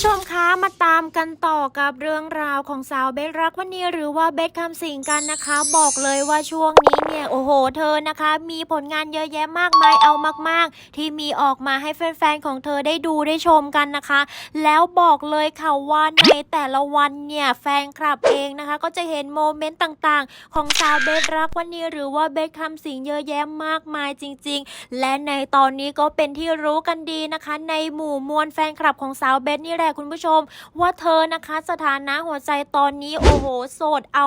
ผู้ชมคะมาตามกันต่อกับเรื่องราวของสาวเบสรักวันนี้หรือว่าเบสคำสิงกันนะคะ บอกเลยว่าช่วงนี้เนี่ยโอ้โห เธอนะคะ มีผลงานเยอะแยะมากมายเอามาก ๆ ที่มีออกมาให้แฟนๆของเธอได้ดูได้ชมกันนะคะ แล้วบอกเลยค่ะว่าในแต่ละวันเนี่ยแฟนคลับเองนะคะ ก็จะเห็นโมเมนต์ต่างๆ ของสาวเบสรักวันนี้หรือว่าเบสคำสิงเยอะแยะมากมายจริง ๆ และในตอนนี้ก็เป็นที่รู้กันดีนะคะ ในหมู่มวลแฟนคลับของสาวเบสนี่แหละคุณผู้ชม ว่าเธอนะคะสถานะหัวใจตอนนี้โอ้โหโสดเอา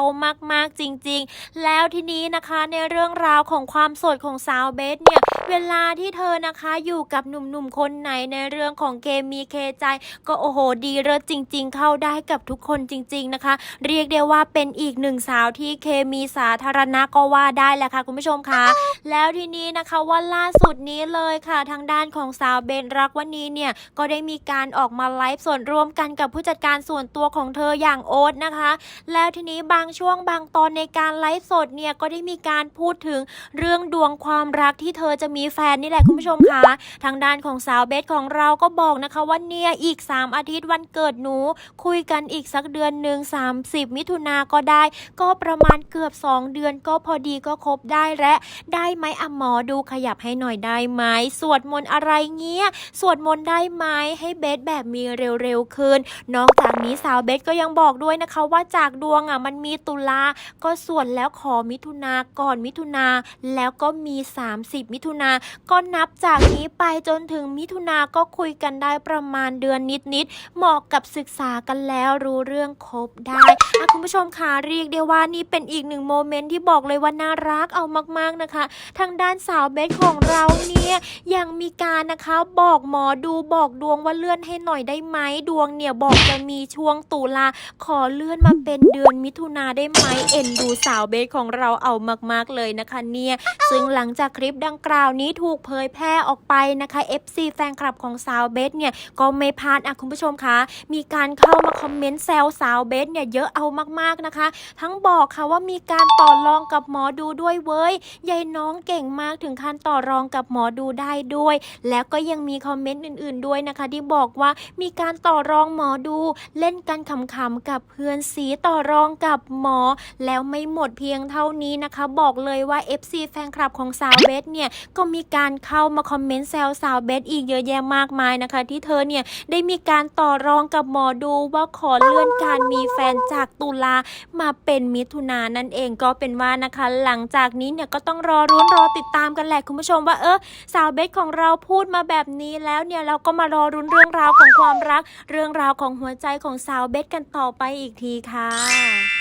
มากๆจริง ๆ แล้วทีนี้นะคะในเรื่องราวของความโสดของสาวเบสเนี่ยเวลาที่เธอนะคะอยู่กับหนุ่มๆคนไหนในเรื่องของเคมีเคใจ ก็โอ้โหดีเลิศจริง ๆ เข้าได้กับทุกคนจริง ๆนะคะ เรียกได้ว่าเป็นอีกหนึ่งสาวที่เคมีสาธารณะก็ว่าได้แหละค่ะคุณผู้ชมคะแล้วทีนี้นะคะว่าล่าสุดนี้เลยค่ะทางด้านของสาวเบนรักวันนี้เนี่ยก็ได้มีการออกมาไลฟ์ส่วนร่วมกันกับผู้จัดการส่วนตัวของเธออย่างโอ๊ตนะคะ แล้วทีนี้บางช่วงบางตอนในการไลฟ์สดเนี่ยก็ได้มีการพูดถึงเรื่องดวงความรักที่เธอจะมีแฟนนี่แหละคุณผู้ชมคะทางด้านของสาวเบสของเราก็บอกนะคะว่าเนี่ยอีก 3 อาทิตย์วันเกิดหนู คุยกันอีกสักเดือนหนึ่ง30 มิถุนาก็ได้ ก็ประมาณเกือบ 2 เดือนก็พอดีก็ครบได้และได้ไหมอะหมอดูขยับให้หน่อยได้ไหมสวดมนต์อะไรเงี้ยสวดมนต์ได้ไหมให้เบสแบบมีเร็วๆขึ้น นอกจากนี้สาวเบสก็ยังบอกด้วยนะคะว่าจากดวงอะมันมีตุลาก็ส่วนแล้วขอมิถุนาก่อนมิถุนาแล้วก็มี 30 มิถุนาก็นับจากนี้ไปจนถึงมิถุนาก็คุยกันได้ประมาณเดือนนิดๆเหมาะกับศึกษากันแล้วรู้เรื่องครบได้คุณผู้ชมคะเรียกได้ว่านี่เป็นอีกหนึ่งโมเมนต์ที่บอกเลยว่าน่ารักเอามากๆนะคะ ทางด้านสาวเบสของเราเนี่ยยังมีการนะคะบอกหมอดูบอกดวงว่าเลื่อนให้หน่อยได้ไหมดวงเนี่ยบอกจะมีช่วงตุลาขอเลื่อนมาเป็นเดือนมิถุนาได้ไหมเอ็นดูสาวเบสของเราเอามากๆเลยนะคะเนี่ยซึ่งหลังจากคลิปดังกล่าวนี้ถูกเผยแพร่ออกไปนะคะ FC แฟนคลับของสาวเบสเนี่ยก็ไม่พลาดอะคุณผู้ชมคะมีการเข้ามาคอมเมนต์แซวสาวเบสเนี่ยเยอะเอามากๆนะคะ ทั้งบอกค่ะว่ามีการต่อรองกับหมอดูด้วยเว้ยยายน้องเก่งมากถึงขั้นต่อรองกับหมอดูได้ด้วย แล้วก็ยังมีคอมเมนต์อื่น ๆด้วยนะคะ ที่บอกว่ามีการต่อรองหมอดู เล่นกันขำๆกับเพื่อนสีต่อรองกับหมอ แล้วไม่หมดเพียงเท่านี้นะคะ บอกเลยว่า FC แฟนคลับของสาวเบสเนี่ยก็มีการเข้ามาคอมเมนต์แซวสาวเบสอีกเยอะแยะมากมายนะคะ ที่เธอเนี่ยได้มีการต่อรองกับหมอดูว่าขอเลื่อนการมีแฟนจากตุลามาเป็นมิถุนายนนั่นเองก็เป็นว่านะคะ หลังจากนี้เนี่ยก็ต้องรอรุ้นรอติดตามกันแหละคุณผู้ชมว่าเออสาวเบสของเราพูดมาแบบนี้แล้วเนี่ยเราก็มารอรุ้นเรื่องราวของความรักเรื่องราวของหัวใจของสาวเบสกันต่อไปอีกทีค่ะ